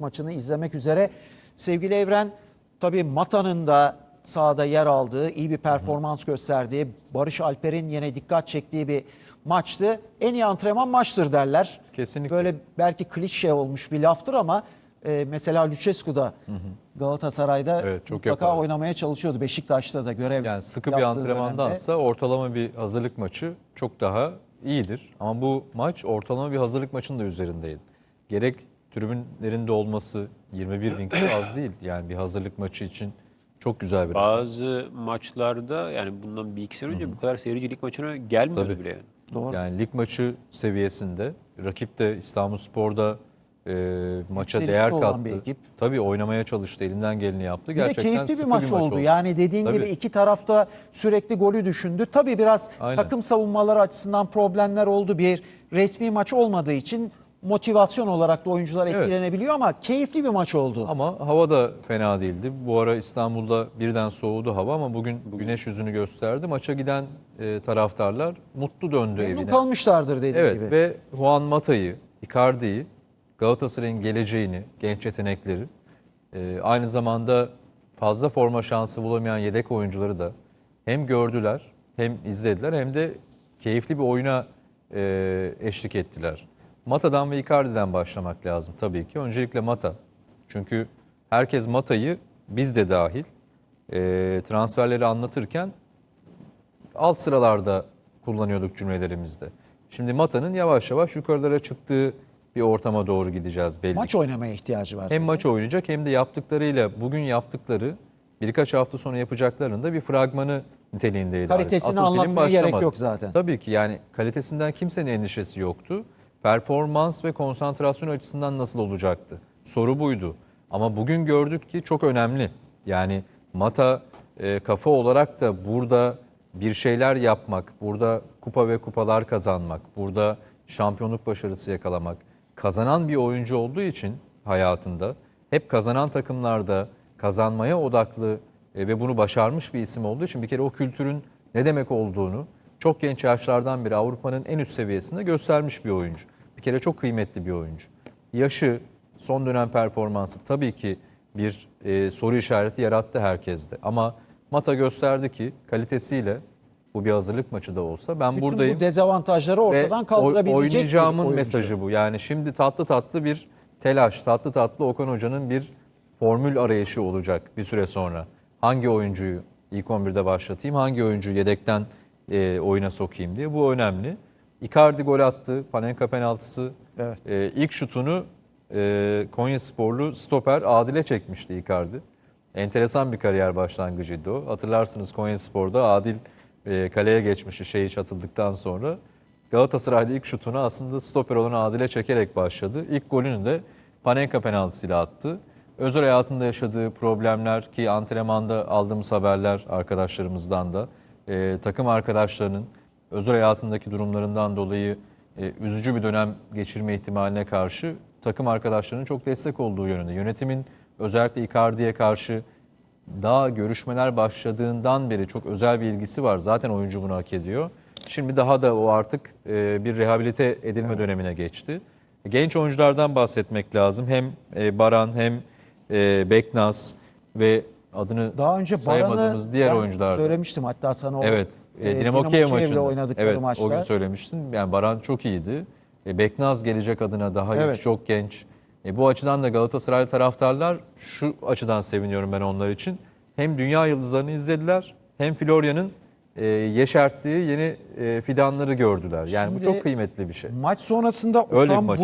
Maçını izlemek üzere. Sevgili Evren, tabii Mata'nın da sahada yer aldığı, iyi bir performans gösterdiği, Barış Alper'in yine dikkat çektiği bir maçtı. En iyi antrenman maçtır derler. Kesinlikle. Böyle belki klişe olmuş bir laftır ama e, mesela Lucescu da Galatasaray'da Evet, çok mutlaka yapar. oynamaya çalışıyordu. Beşiktaş'ta da görev Yani sıkı bir antrenmandansa ortalama bir hazırlık maçı çok daha iyidir. Ama bu maç ortalama bir hazırlık maçının da üzerindeydi. Gerek tribünlerinde olması 21 bin kişi az değil. Yani bir hazırlık maçı için çok güzel bir rakam. Bazı maçlarda yani bundan bir iki sene önce bu kadar seyircilik maçına gelmiyordu Tabii. bile yani. Doğru. Yani lig maçı seviyesinde rakip de İstanbulspor'da e, maça değer kattı. bir ekip. Tabii oynamaya çalıştı, elinden geleni yaptı. Bir de Gerçekten keyifli bir sıkı maç, oldu. Yani dediğin Tabii. gibi iki tarafta sürekli golü düşündü. Tabii biraz Aynen. takım savunmaları açısından problemler oldu. Bir resmi maç olmadığı için motivasyon olarak da oyuncular Evet. etkilenebiliyor ama keyifli bir maç oldu. Ama hava da fena değildi. Bu ara İstanbul'da birden soğudu hava ama bugün güneş yüzünü gösterdi. Maça giden e, taraftarlar mutlu döndü Memnun evine. kalmışlardır dediğin Evet gibi. ve Juan Mata'yı, Icardi'yi, Galatasaray'ın geleceğini, genç yetenekleri, e, aynı zamanda fazla forma şansı bulamayan yedek oyuncuları da hem gördüler, hem izlediler hem de keyifli bir oyuna e, eşlik ettiler. Mata'dan ve Icardi'den başlamak lazım tabii ki. Öncelikle Mata. Çünkü herkes Mata'yı, biz de dahil, e, transferleri anlatırken alt sıralarda kullanıyorduk cümlelerimizde. Şimdi Mata'nın yavaş yavaş yukarılara çıktığı bir ortama doğru gideceğiz belli. Maç oynamaya ihtiyacı var. Hem maç oynayacak hem de yaptıklarıyla bugün yaptıkları birkaç hafta sonra yapacaklarının da bir fragmanı niteliğindeydi. Kalitesini Asıl anlatmaya gerek yok zaten. Tabii ki yani kalitesinden kimsenin endişesi yoktu. Performans ve konsantrasyon açısından nasıl olacaktı? Soru buydu. Ama bugün gördük ki çok önemli. Yani Mata e, kafa olarak da burada bir şeyler yapmak, burada kupa ve kupalar kazanmak, burada şampiyonluk başarısı yakalamak, kazanan bir oyuncu olduğu için hayatında hep kazanan takımlarda kazanmaya odaklı e, ve bunu başarmış bir isim olduğu için bir kere o kültürün ne demek olduğunu çok genç yaşlardan beri Avrupa'nın en üst seviyesinde göstermiş bir oyuncu. Bir kere çok kıymetli bir oyuncu. Yaşı, son dönem performansı tabii ki bir e, soru işareti yarattı herkeste. Ama Mata gösterdi ki kalitesiyle bu bir hazırlık maçı da olsa ben Bütün buradayım. bu dezavantajları ortadan kaldırabilecek bir oynayacağımın oyuncu. mesajı bu. Yani şimdi tatlı tatlı bir telaş, tatlı tatlı Okan Hoca'nın bir formül arayışı olacak bir süre sonra. Hangi oyuncuyu ilk 11'de başlatayım, hangi oyuncuyu yedekten e, oyuna sokayım diye. Bu önemli. Icardi gol attı, Panenka penaltısı. Evet. E, ilk şutunu e, Konya sporlu stoper Adil'e çekmişti Icardi. Enteresan bir kariyer başlangıcıydı o. Hatırlarsınız Konya Spor'da Adil e, kaleye geçmişti şey hiç atıldıktan sonra. Galatasaray'da ilk şutunu aslında stoper olan Adil'e çekerek başladı. İlk golünü de Panenka penaltısıyla attı. Özel hayatında yaşadığı problemler ki antrenmanda aldığımız haberler arkadaşlarımızdan da e, takım arkadaşlarının özel hayatındaki durumlarından dolayı e, üzücü bir dönem geçirme ihtimaline karşı takım arkadaşlarının çok destek olduğu yönünde. Yönetimin özellikle Icardi'ye karşı daha görüşmeler başladığından beri çok özel bir ilgisi var. Zaten oyuncu bunu hak ediyor. Şimdi daha da o artık e, bir rehabilite edilme dönemine geçti. Genç oyunculardan bahsetmek lazım. Hem e, Baran hem e, Beknaz ve adını Daha önce Baran'ı sayamadığımız diğer ben oyuncular. da. söylemiştim hatta sana o Evet. e, E, Dinamo Kiev maçında. oynadıkları evet, maçta. o gün söylemiştin. Yani Baran çok iyiydi. E, Beknaz gelecek adına daha Evet. genç, çok genç. E, bu açıdan da Galatasaray taraftarlar şu açıdan seviniyorum ben onlar için. Hem dünya yıldızlarını izlediler hem Florya'nın e, yeşerttiği yeni e, fidanları gördüler. Yani Şimdi- bu çok kıymetli bir şey. Maç sonrasında Öyle bir Okan maç.